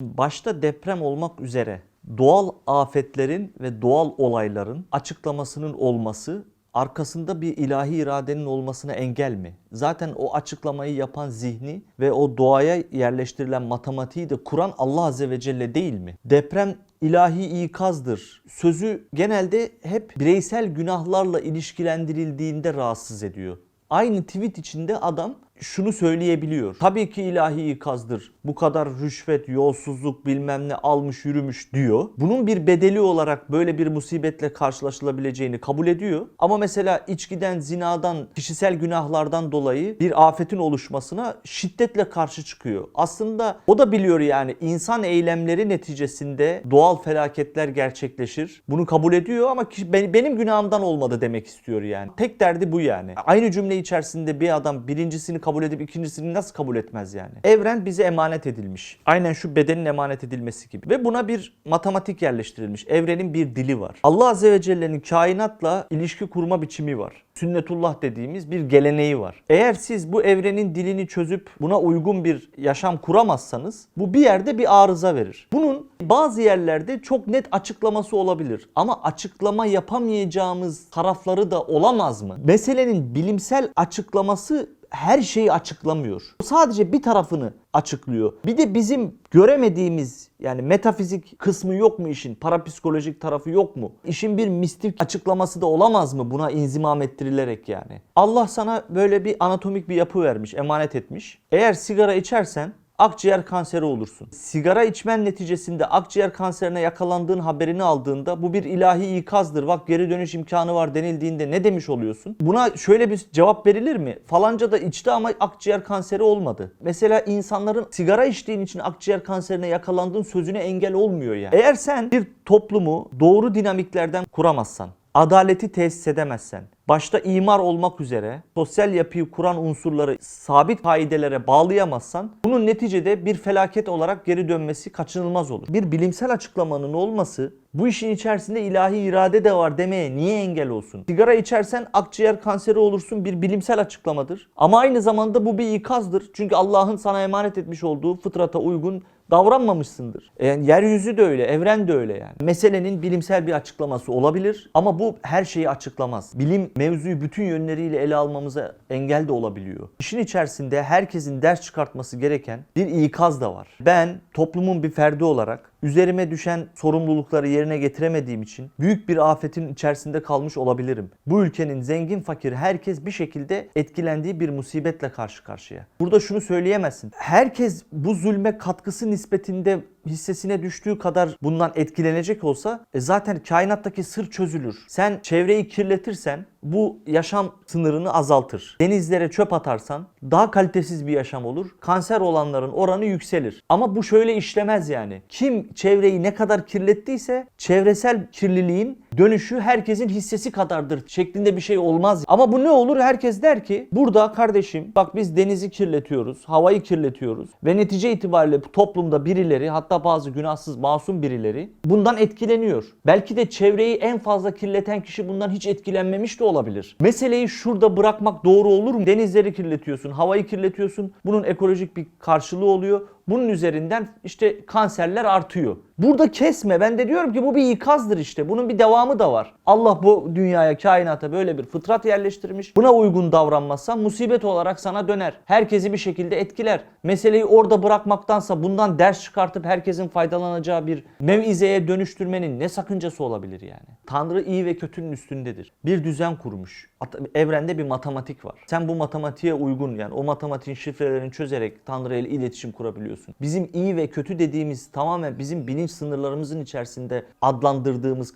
Başta deprem olmak üzere doğal afetlerin ve doğal olayların açıklamasının olması arkasında bir ilahi iradenin olmasına engel mi? Zaten o açıklamayı yapan zihni ve o doğaya yerleştirilen matematiği de kuran Allah Azze ve Celle değil mi? Deprem ilahi ikazdır. Sözü genelde hep bireysel günahlarla ilişkilendirildiğinde rahatsız ediyor. Aynı tweet içinde adam şunu söyleyebiliyor. Tabii ki ilahi ikazdır. Bu kadar rüşvet, yolsuzluk bilmem ne almış yürümüş diyor. Bunun bir bedeli olarak böyle bir musibetle karşılaşılabileceğini kabul ediyor. Ama mesela içkiden, zinadan, kişisel günahlardan dolayı bir afetin oluşmasına şiddetle karşı çıkıyor. Aslında o da biliyor yani insan eylemleri neticesinde doğal felaketler gerçekleşir. Bunu kabul ediyor ama benim günahımdan olmadı demek istiyor yani. Tek derdi bu yani. Aynı cümle içerisinde bir adam birincisini kabul edip ikincisini nasıl kabul etmez yani? Evren bize emanet edilmiş. Aynen şu bedenin emanet edilmesi gibi. Ve buna bir matematik yerleştirilmiş. Evrenin bir dili var. Allah Azze ve Celle'nin kainatla ilişki kurma biçimi var. Sünnetullah dediğimiz bir geleneği var. Eğer siz bu evrenin dilini çözüp buna uygun bir yaşam kuramazsanız bu bir yerde bir arıza verir. Bunun bazı yerlerde çok net açıklaması olabilir ama açıklama yapamayacağımız tarafları da olamaz mı? Meselenin bilimsel açıklaması her şeyi açıklamıyor. Sadece bir tarafını açıklıyor. Bir de bizim göremediğimiz yani metafizik kısmı yok mu işin? Parapsikolojik tarafı yok mu? İşin bir mistik açıklaması da olamaz mı buna inzimam ettirilerek yani? Allah sana böyle bir anatomik bir yapı vermiş, emanet etmiş. Eğer sigara içersen akciğer kanseri olursun. Sigara içmen neticesinde akciğer kanserine yakalandığın haberini aldığında bu bir ilahi ikazdır. Bak geri dönüş imkanı var denildiğinde ne demiş oluyorsun? Buna şöyle bir cevap verilir mi? Falanca da içti ama akciğer kanseri olmadı. Mesela insanların sigara içtiğin için akciğer kanserine yakalandığın sözüne engel olmuyor yani. Eğer sen bir toplumu doğru dinamiklerden kuramazsan, adaleti tesis edemezsen, başta imar olmak üzere sosyal yapıyı kuran unsurları sabit kaidelere bağlayamazsan bunun neticede bir felaket olarak geri dönmesi kaçınılmaz olur. Bir bilimsel açıklamanın olması bu işin içerisinde ilahi irade de var demeye niye engel olsun? Sigara içersen akciğer kanseri olursun bir bilimsel açıklamadır. Ama aynı zamanda bu bir ikazdır. Çünkü Allah'ın sana emanet etmiş olduğu fıtrata uygun davranmamışsındır. E, Yani yeryüzü de öyle, evren de öyle yani. Meselenin bilimsel bir açıklaması olabilir ama bu her şeyi açıklamaz. Bilim mevzuyu bütün yönleriyle ele almamıza engel de olabiliyor. İşin içerisinde herkesin ders çıkartması gereken bir ikaz da var. Ben toplumun bir ferdi olarak üzerime düşen sorumlulukları yerine getiremediğim için büyük bir afetin içerisinde kalmış olabilirim. Bu ülkenin zengin fakir herkes bir şekilde etkilendiği bir musibetle karşı karşıya. Burada şunu söyleyemezsin. Herkes bu zulme katkısı nispetinde hissesine düştüğü kadar bundan etkilenecek olsa e zaten kainattaki sır çözülür. Sen çevreyi kirletirsen bu yaşam sınırını azaltır. Denizlere çöp atarsan daha kalitesiz bir yaşam olur. Kanser olanların oranı yükselir. Ama bu şöyle işlemez yani. Kim çevreyi ne kadar kirlettiyse çevresel kirliliğin dönüşü herkesin hissesi kadardır şeklinde bir şey olmaz. Ama bu ne olur? Herkes der ki burada kardeşim bak biz denizi kirletiyoruz, havayı kirletiyoruz ve netice itibariyle toplumda birileri hatta bazı günahsız masum birileri bundan etkileniyor. Belki de çevreyi en fazla kirleten kişi bundan hiç etkilenmemiş de olabilir. Meseleyi şurada bırakmak doğru olur mu? Denizleri kirletiyorsun, havayı kirletiyorsun. Bunun ekolojik bir karşılığı oluyor. Bunun üzerinden işte kanserler artıyor. Burada kesme. Ben de diyorum ki bu bir ikazdır işte. Bunun bir devamı da var. Allah bu dünyaya, kainata böyle bir fıtrat yerleştirmiş. Buna uygun davranmazsan musibet olarak sana döner. Herkesi bir şekilde etkiler. Meseleyi orada bırakmaktansa bundan ders çıkartıp herkesin faydalanacağı bir mevizeye dönüştürmenin ne sakıncası olabilir yani? Tanrı iyi ve kötünün üstündedir. Bir düzen kurmuş. Evrende bir matematik var. Sen bu matematiğe uygun yani o matematiğin şifrelerini çözerek Tanrı ile iletişim kurabiliyorsun. Bizim iyi ve kötü dediğimiz tamamen bizim bilinç sınırlarımızın içerisinde adlandırdığımız,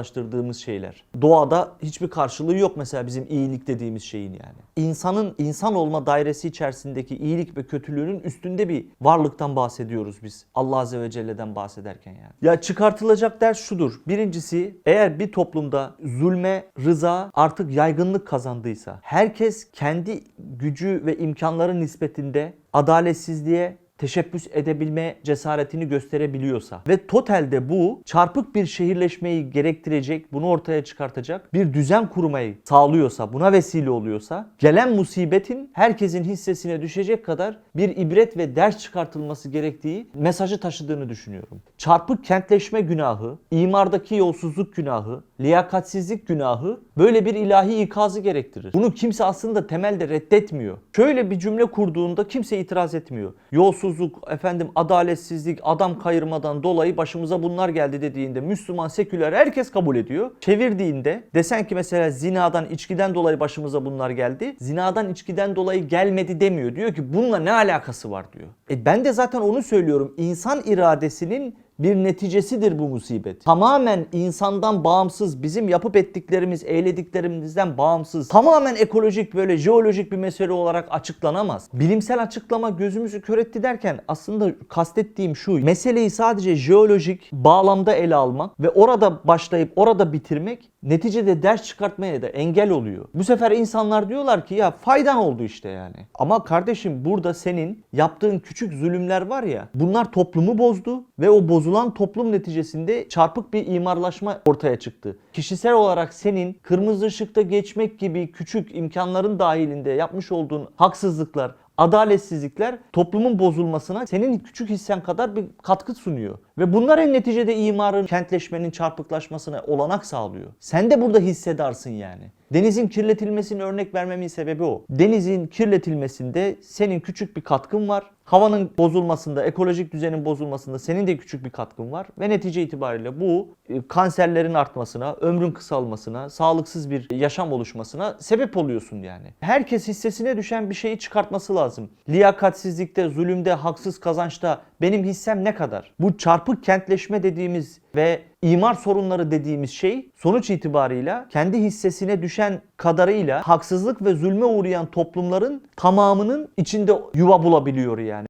kavramsallaştırdığımız şeyler. Doğada hiçbir karşılığı yok mesela bizim iyilik dediğimiz şeyin yani. İnsanın insan olma dairesi içerisindeki iyilik ve kötülüğünün üstünde bir varlıktan bahsediyoruz biz. Allah Azze ve Celle'den bahsederken yani. Ya çıkartılacak ders şudur. Birincisi eğer bir toplumda zulme rıza artık yaygınlık kazandıysa herkes kendi gücü ve imkanları nispetinde adaletsizliğe teşebbüs edebilme cesaretini gösterebiliyorsa ve totalde bu çarpık bir şehirleşmeyi gerektirecek, bunu ortaya çıkartacak bir düzen kurmayı sağlıyorsa, buna vesile oluyorsa gelen musibetin herkesin hissesine düşecek kadar bir ibret ve ders çıkartılması gerektiği mesajı taşıdığını düşünüyorum. Çarpık kentleşme günahı, imardaki yolsuzluk günahı, liyakatsizlik günahı böyle bir ilahi ikazı gerektirir. Bunu kimse aslında temelde reddetmiyor. Şöyle bir cümle kurduğunda kimse itiraz etmiyor. Yolsuzluk, efendim adaletsizlik, adam kayırmadan dolayı başımıza bunlar geldi dediğinde Müslüman, seküler herkes kabul ediyor. Çevirdiğinde desen ki mesela zinadan, içkiden dolayı başımıza bunlar geldi. Zinadan, içkiden dolayı gelmedi demiyor. Diyor ki bununla ne alakası var diyor. E ben de zaten onu söylüyorum. İnsan iradesinin bir neticesidir bu musibet. Tamamen insandan bağımsız, bizim yapıp ettiklerimiz, eylediklerimizden bağımsız, tamamen ekolojik böyle jeolojik bir mesele olarak açıklanamaz. Bilimsel açıklama gözümüzü kör etti derken aslında kastettiğim şu. Meseleyi sadece jeolojik bağlamda ele almak ve orada başlayıp orada bitirmek neticede ders çıkartmaya da engel oluyor. Bu sefer insanlar diyorlar ki ya faydan oldu işte yani. Ama kardeşim burada senin yaptığın küçük zulümler var ya bunlar toplumu bozdu ve o bozulan toplum neticesinde çarpık bir imarlaşma ortaya çıktı. Kişisel olarak senin kırmızı ışıkta geçmek gibi küçük imkanların dahilinde yapmış olduğun haksızlıklar, adaletsizlikler toplumun bozulmasına senin küçük hissen kadar bir katkı sunuyor. Ve bunlar en neticede imarın, kentleşmenin çarpıklaşmasına olanak sağlıyor. Sen de burada hissedarsın yani. Denizin kirletilmesini örnek vermemin sebebi o. Denizin kirletilmesinde senin küçük bir katkın var. Havanın bozulmasında, ekolojik düzenin bozulmasında senin de küçük bir katkın var. Ve netice itibariyle bu e, kanserlerin artmasına, ömrün kısalmasına, sağlıksız bir yaşam oluşmasına sebep oluyorsun yani. Herkes hissesine düşen bir şeyi çıkartması lazım. Liyakatsizlikte, zulümde, haksız kazançta benim hissem ne kadar? Bu çarpık kentleşme dediğimiz ve imar sorunları dediğimiz şey sonuç itibarıyla kendi hissesine düşen kadarıyla haksızlık ve zulme uğrayan toplumların tamamının içinde yuva bulabiliyor yani.